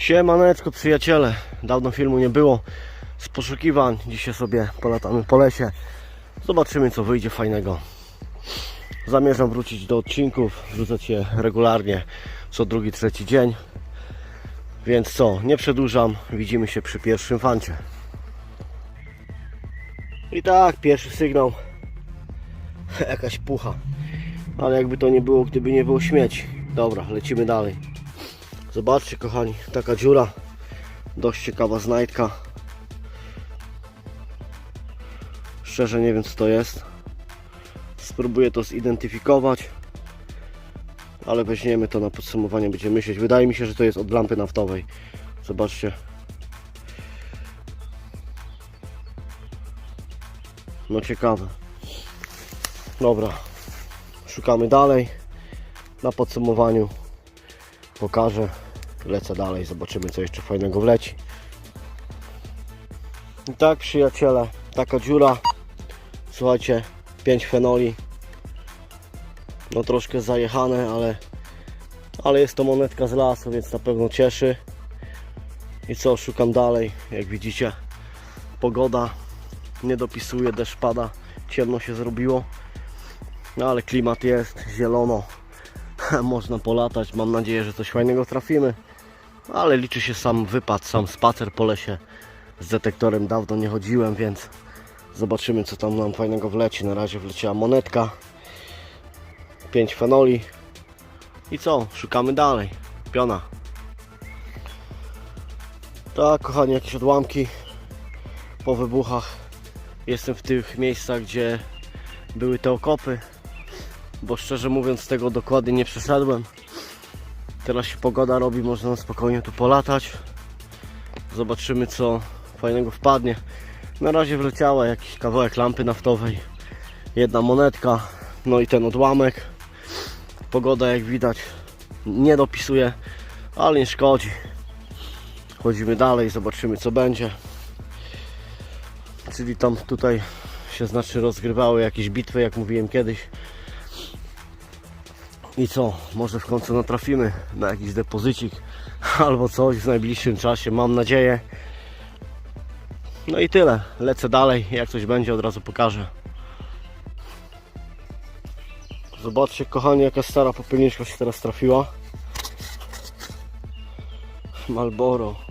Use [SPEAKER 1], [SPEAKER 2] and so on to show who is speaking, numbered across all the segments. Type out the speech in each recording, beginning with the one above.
[SPEAKER 1] Siemaneczko przyjaciele, dawno filmu nie było z poszukiwań, dzisiaj sobie polatamy po lesie, zobaczymy co wyjdzie fajnego. Zamierzam wrócić do odcinków, wrzucać je regularnie co drugi, trzeci dzień. Więc co, nie przedłużam, widzimy się przy pierwszym fancie. I tak, pierwszy sygnał, jakaś pucha, ale jakby to nie było, gdyby nie było śmieci. Dobra, lecimy dalej. Zobaczcie kochani, taka dziura. Dość ciekawa znajdka. Szczerze nie wiem co to jest. Spróbuję to zidentyfikować. Ale weźmiemy to na podsumowanie, będziemy myśleć. Wydaje mi się, że to jest od lampy naftowej. Zobaczcie. No ciekawe. Dobra. Szukamy dalej. Na podsumowaniu pokażę. Lecę dalej, zobaczymy co jeszcze fajnego wleci. I tak przyjaciele, taka dziura. Słuchajcie, 5 fenoli. No troszkę zajechane, ale, ale jest to monetka z lasu, więc na pewno cieszy. I co, szukam dalej. Jak widzicie, pogoda nie dopisuje, deszcz pada, ciemno się zrobiło. No ale klimat jest, zielono, można polatać. Mam nadzieję, że coś fajnego trafimy. Ale liczy się sam wypad, sam spacer po lesie z detektorem. Dawno nie chodziłem, więc zobaczymy, co tam nam fajnego wleci. Na razie wleciała monetka, 5 fenoli. I co? Szukamy dalej. Piona. Tak, kochani, jakieś odłamki po wybuchach. Jestem w tych miejscach, gdzie były te okopy bo szczerze mówiąc tego dokładnie nie przeszedłem. Teraz się pogoda robi, można spokojnie tu polatać. Zobaczymy co fajnego wpadnie. Na razie wleciała jakiś kawałek lampy naftowej, jedna monetka, no i ten odłamek. Pogoda jak widać nie dopisuje, ale nie szkodzi. Chodzimy dalej, zobaczymy co będzie. Czyli tam tutaj się znaczy rozgrywały jakieś bitwy, jak mówiłem kiedyś. I co? Może w końcu natrafimy na jakiś depozycik albo coś w najbliższym czasie, mam nadzieję. No i tyle. Lecę dalej. Jak coś będzie, od razu pokażę. Zobaczcie, kochani, jaka stara popielniczka się teraz trafiła. Malboro.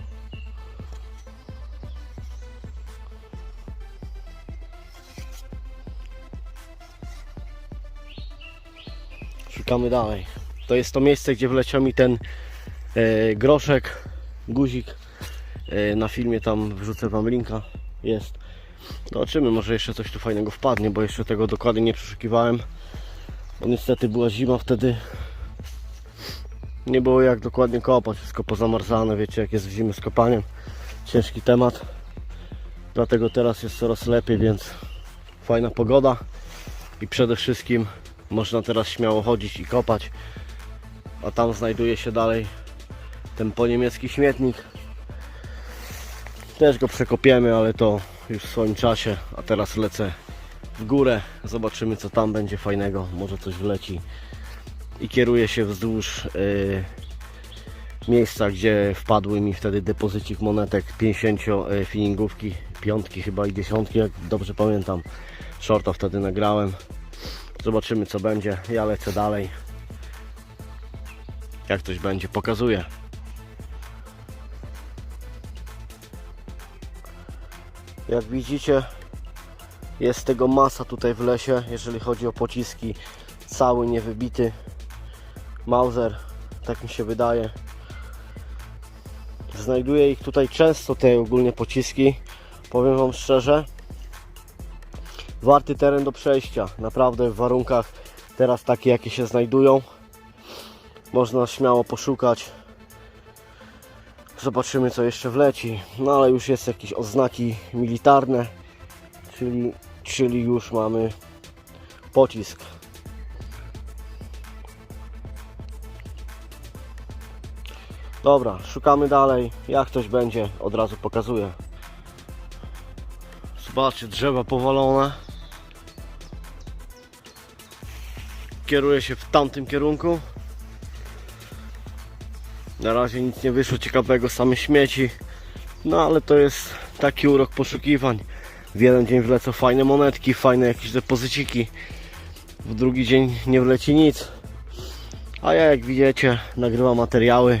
[SPEAKER 1] Szukamy dalej. To jest to miejsce, gdzie wleciał mi ten e, groszek, guzik. E, na filmie tam wrzucę Wam linka. Jest. Zobaczymy, może jeszcze coś tu fajnego wpadnie, bo jeszcze tego dokładnie nie przeszukiwałem. Bo niestety była zima wtedy. Nie było jak dokładnie kopać, wszystko pozamarzane, wiecie jak jest w zimie z kopaniem. Ciężki temat. Dlatego teraz jest coraz lepiej, więc fajna pogoda. I przede wszystkim można teraz śmiało chodzić i kopać. A tam znajduje się dalej ten poniemiecki śmietnik. Też go przekopiemy, ale to już w swoim czasie. A teraz lecę w górę. Zobaczymy co tam będzie fajnego. Może coś wleci. I kieruję się wzdłuż yy, miejsca, gdzie wpadły mi wtedy depozycik monetek 50 yy, finingówki, piątki chyba i dziesiątki, jak dobrze pamiętam. Shorta wtedy nagrałem. Zobaczymy co będzie. Ja lecę dalej. Jak coś będzie, pokazuję. Jak widzicie, jest tego masa tutaj w lesie, jeżeli chodzi o pociski. Cały niewybity Mauser, tak mi się wydaje. Znajduję ich tutaj często, te ogólnie pociski. Powiem Wam szczerze, warty teren do przejścia. Naprawdę w warunkach teraz takie jakie się znajdują. Można śmiało poszukać. Zobaczymy co jeszcze wleci. No ale już jest jakieś oznaki militarne, czyli, czyli już mamy pocisk. Dobra, szukamy dalej. Jak coś będzie, od razu pokazuję. Zobaczcie, drzewa powalone. Kieruję się w tamtym kierunku. Na razie nic nie wyszło ciekawego, same śmieci. No ale to jest taki urok poszukiwań. W jeden dzień wlecą fajne monetki, fajne jakieś depozyciki. W drugi dzień nie wleci nic. A ja jak widzicie nagrywam materiały.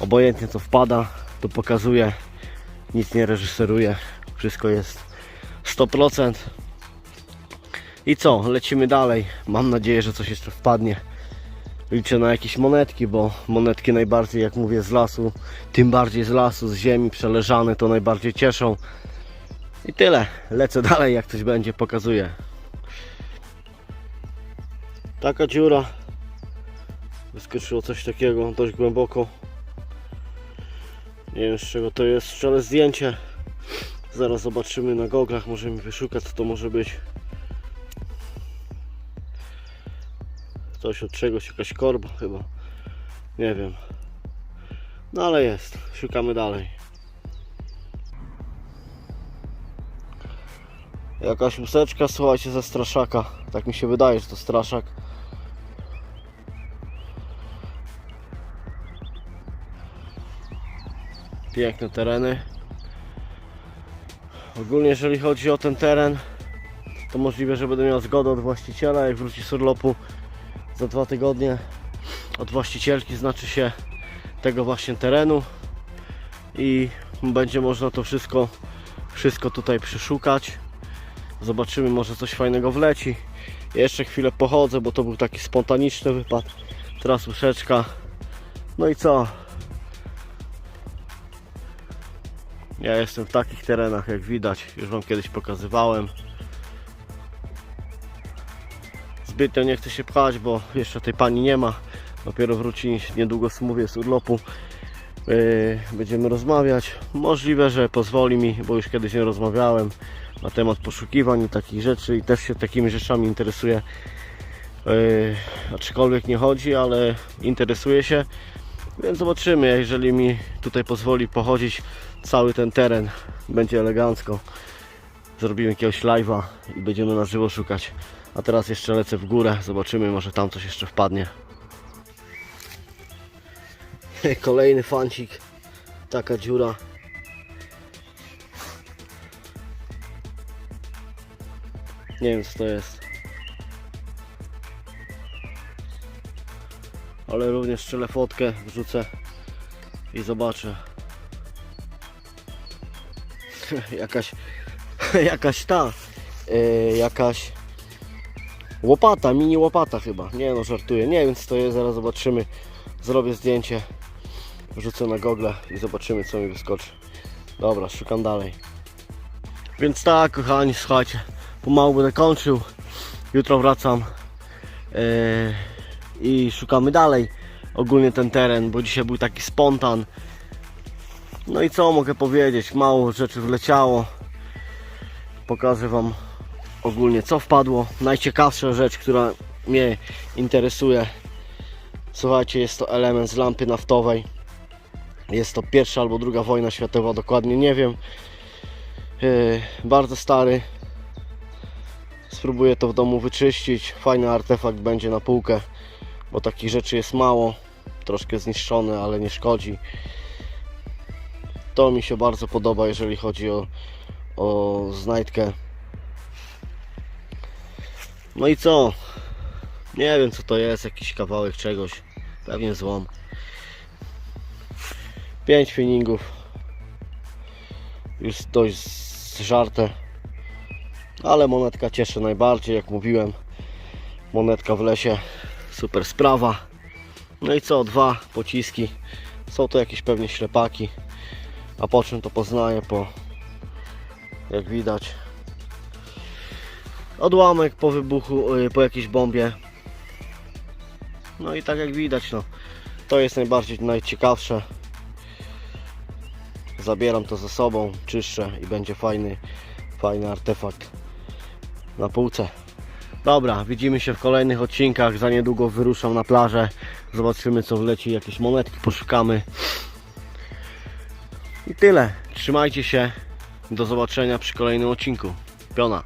[SPEAKER 1] Obojętnie co wpada, to pokazuję. Nic nie reżyseruję. Wszystko jest 100%. I co? Lecimy dalej. Mam nadzieję, że coś jeszcze wpadnie. Liczę na jakieś monetki, bo monetki najbardziej, jak mówię, z lasu, tym bardziej z lasu, z ziemi przeleżane, to najbardziej cieszą. I tyle. Lecę dalej, jak coś będzie, pokazuję. Taka dziura. Wyskoczyło coś takiego dość głęboko. Nie wiem z czego to jest. Szczere zdjęcie. Zaraz zobaczymy na goglach. Możemy wyszukać co to może być. Coś od czegoś, jakaś korba chyba. Nie wiem. No ale jest. Szukamy dalej. Jakaś łuseczka, słuchajcie, ze straszaka. Tak mi się wydaje, że to straszak. Piękne tereny. Ogólnie jeżeli chodzi o ten teren, to możliwe, że będę miał zgodę od właściciela, jak wróci z urlopu za dwa tygodnie od właścicielki, znaczy się tego właśnie terenu i będzie można to wszystko wszystko tutaj przeszukać. Zobaczymy może coś fajnego wleci. Jeszcze chwilę pochodzę, bo to był taki spontaniczny wypad. Teraz łyżeczka no i co? Ja jestem w takich terenach jak widać. Już wam kiedyś pokazywałem zbytnio nie chcę się pchać, bo jeszcze tej pani nie ma. Dopiero wróci niedługo mówię z urlopu. Yy, będziemy rozmawiać. Możliwe, że pozwoli mi, bo już kiedyś nie rozmawiałem na temat poszukiwań takich rzeczy i też się takimi rzeczami interesuję. Yy, aczkolwiek nie chodzi, ale interesuje się. Więc zobaczymy, jeżeli mi tutaj pozwoli pochodzić cały ten teren. Będzie elegancko. Zrobimy jakiegoś live'a i będziemy na żywo szukać. A teraz jeszcze lecę w górę, zobaczymy, może tam coś jeszcze wpadnie. Kolejny fancik, taka dziura. Nie wiem co to jest. Ale również strzelę fotkę, wrzucę i zobaczę. jakaś, jakaś ta, yy, jakaś Łopata, mini łopata chyba. Nie no, żartuję. Nie wiem co to jest, zaraz zobaczymy. Zrobię zdjęcie, wrzucę na gogle i zobaczymy co mi wyskoczy. Dobra, szukam dalej. Więc tak, kochani, słuchajcie, pomału będę kończył. Jutro wracam yy, i szukamy dalej ogólnie ten teren, bo dzisiaj był taki spontan. No i co mogę powiedzieć? Mało rzeczy wleciało. Pokażę Wam ogólnie co wpadło. Najciekawsza rzecz, która mnie interesuje. Słuchajcie, jest to element z lampy naftowej. Jest to pierwsza albo druga wojna światowa, dokładnie nie wiem. Yy, bardzo stary. Spróbuję to w domu wyczyścić. Fajny artefakt będzie na półkę, bo takich rzeczy jest mało. Troszkę zniszczony, ale nie szkodzi. To mi się bardzo podoba, jeżeli chodzi o, o znajdkę. No i co? Nie wiem co to jest, jakiś kawałek czegoś. Pewnie złom. 5 finingów. Już dość zżarte. Ale monetka cieszy najbardziej, jak mówiłem. Monetka w lesie. Super sprawa. No i co? Dwa pociski. Są to jakieś pewnie ślepaki. A po czym to poznaję? Po jak widać odłamek po wybuchu, y, po jakiejś bombie. No i tak jak widać, no, to jest najbardziej najciekawsze. Zabieram to ze sobą, czyszczę i będzie fajny, fajny artefakt na półce. Dobra, widzimy się w kolejnych odcinkach. Za niedługo wyruszam na plażę. Zobaczymy co wleci, jakieś monetki poszukamy. I tyle. Trzymajcie się. Do zobaczenia przy kolejnym odcinku. Piona.